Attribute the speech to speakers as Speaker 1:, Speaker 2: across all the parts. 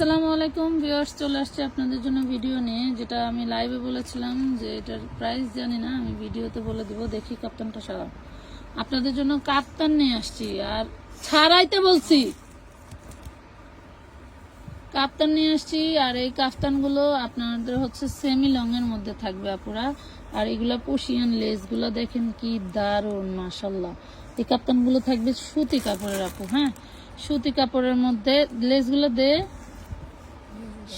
Speaker 1: আসসালামু আলাইকুম ভিউয়ার্স, চলে আসছে আপনাদের জন্য ভিডিও নিয়ে, যেটা আমি লাইভে বলেছিলাম যে এটার প্রাইস জানি না, আমি ভিডিওতে বলে দিব, দেখি কাপ্তানটা সারা। আপনাদের জন্য কাপ্তান নিয়ে আসছি, আর ছাড়াইতে বলছি। কাপ্তান নিয়ে আসছি, আর এই কাফতানগুলো আপনাদের হচ্ছে সেমি লং এর মধ্যে থাকবে আপুরা। আর এগুলো পশিয়ান লেসগুলো দেখেন কি দারুণ মাশাল্লাহ এই কাপ্তানগুলো থাকবে সুতি কাপড়ের আপু হ্যাঁ? সুতি কাপড়ের মধ্যে লেসগুলো দে।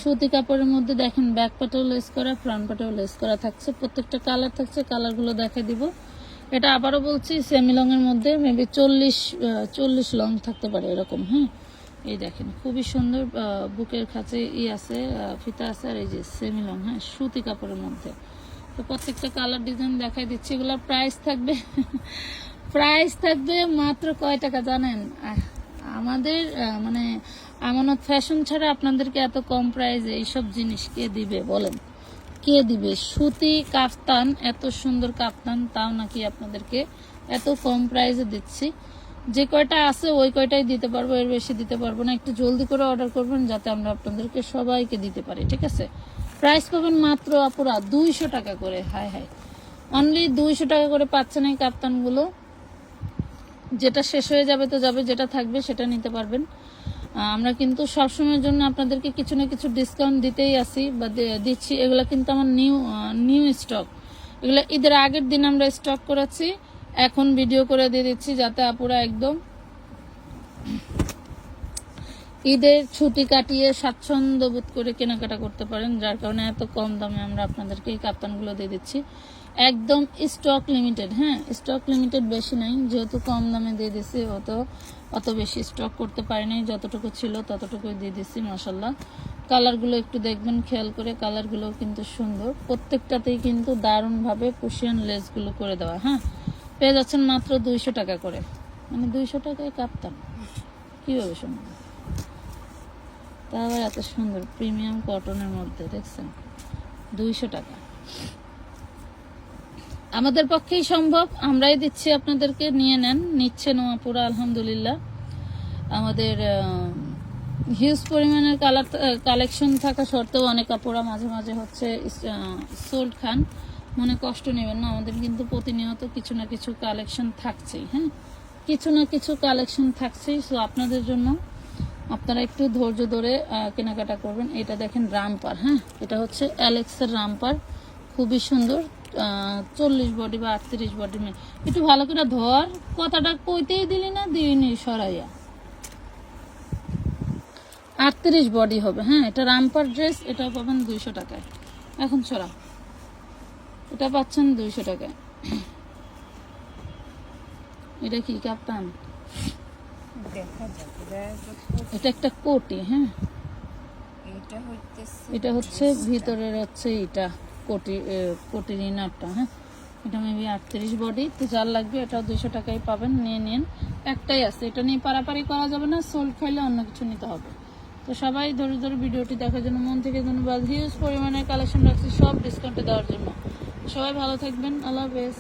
Speaker 1: সুতি কাপড়ের মধ্যে দেখেন ব্যাক পাটেও লেস করা ফ্রন্ট পাটেও লেস করা থাকছে। প্রত্যেকটা কালার থাকছে কালারগুলো দেখে দিব। এটা আবারও বলছি সেমি লং এর মধ্যে মেবি চল্লিশ চল্লিশ লং থাকতে পারে এরকম হ্যাঁ? এই দেখেন, খুবই সুন্দর বুকের কাছে ই আছে ফিতা আছে, আর এই যে সেমি লং হ্যাঁ সুতি কাপড়ের মধ্যে। তো প্রত্যেকটা কালার ডিজাইন দেখাই দিচ্ছি, এগুলোর প্রাইস থাকবে প্রাইস থাকবে মাত্র কয় টাকা জানেন? আমাদের মানে আমানত ফ্যাশন ছাড়া আপনাদেরকে এত কম প্রাইসে এইসব জিনিস কে দিবে বলেন? কে দিবে? সুতি কাফতান, এত সুন্দর কাফতান, তাও নাকি আপনাদেরকে এত কম প্রাইসে দিচ্ছি। যে কয়টা আছে ওই কয়টাই দিতে পারব, এর বেশি দিতে পারব না। একটু জলদি করে অর্ডার করবেন যাতে আমরা আপনাদেরকে সবাইকে দিতে পারি, ঠিক আছে? প্রাইস পাবেন মাত্র আপুরা দুইশো টাকা করে হাই হাই অনলি দুইশো টাকা করে পাচ্ছেন এই কাপ্তানগুলো যেটা শেষ হয়ে যাবে তো যাবে, যেটা থাকবে সেটা নিতে পারবেন। আমরা কিন্তু সবসময়ের জন্য আপনাদেরকে কিছু না কিছু ডিসকাউন্ট দিতেই আসি বা দিচ্ছি। এগুলো কিন্তু আমার নিউ নিউ স্টক এগুলো ঈদের আগের দিন আমরা স্টক করেছি এখন ভিডিও করে দিয়ে দিচ্ছি যাতে আপুরা একদম ঈদের ছুটি কাটিয়ে স্বাচ্ছন্দ্য বোধ করে কেনাকাটা করতে পারেন, যার কারণে এত কম দামে আমরা আপনাদেরকে এই কাপ্তানগুলো দিয়ে দিচ্ছি। একদম স্টক লিমিটেড হ্যাঁ স্টক লিমিটেড বেশি নাই, যেহেতু কম দামে দিয়ে দিছি, অত অত বেশি স্টক করতে পারিনি যতটুকু ছিল ততটুকুই দিয়ে দিচ্ছি মশাল্লাহ কালারগুলো একটু দেখবেন, খেয়াল করে কালারগুলো কিন্তু সুন্দর। প্রত্যেকটাতেই কিন্তু দারুণভাবে কুশিয়ান লেসগুলো করে দেওয়া হ্যাঁ। পেয়ে যাচ্ছেন মাত্র দুইশো টাকা করে। মানে দুইশো টাকায় কাপ্তান। কীভাবে সম্ভব? তা আবার এত সুন্দর প্রিমিয়াম কটনের মধ্যে, দেখছেন? দুইশো টাকা। আমাদের পক্ষেই সম্ভব, আমরাই দিচ্ছি আপনাদেরকে, নিয়ে নেন। নিচ্ছেন পুরো আলহামদুলিল্লাহ। আমাদের হিউজ পরিমাণের কালার কালেকশন থাকা সত্ত্বেও অনেক কাপড়া মাঝে মাঝে হচ্ছে সোল্ড খান। মনে কষ্ট নেবেন না, আমাদের কিন্তু প্রতিনিয়ত কিছু না কিছু কালেকশন থাকছেই হ্যাঁ? কিছু না কিছু কালেকশন থাকছেই সো আপনাদের জন্য একটু ধৈর্য ধরে কেনাকাটা করবেন। এটা দেখেন রামপার হ্যাঁ? এটা হচ্ছে অ্যালেক্সের রামপার। খুবই সুন্দর চল্লিশ বডি বা আটত্রিশ বডি মেয়ে একটু ভালো করে ধর, কথাটা কইতেই দিলি না, দিইনি সরাইয়া। আটত্রিশ বডি হবে হ্যাঁ? এটা রামপার ড্রেস, এটাও পাবেন দুইশো টাকায়। এখন সরা। এটা পাচ্ছেন দুইশো টাকায়। এটা কি, কাপ্তান? এটা একটা কোটি হ্যাঁ।
Speaker 2: এটা
Speaker 1: হচ্ছে ভিতরের হচ্ছে এটা কোটি কোটির ইনারটা হ্যাঁ। এটা মেবি আটত্রিশ বডি তো যার লাগবে এটাও দুইশো টাকায় পাবেন নিয়ে নিন। একটাই আছে এটা নিয়ে পারাপারি করা যাবে না সোল্ড খাইলে অন্য কিছু নিতে হবে। তো সবাই ধরে ধরে ভিডিওটি দেখার জন্য মন থেকে ধন্যবাদ। হিউজ পরিমাণে কালেকশন রাখছি সব ডিসকাউন্টে দেওয়ার জন্য। সবাই ভালো থাকবেন আল্লাহ হাফেজ।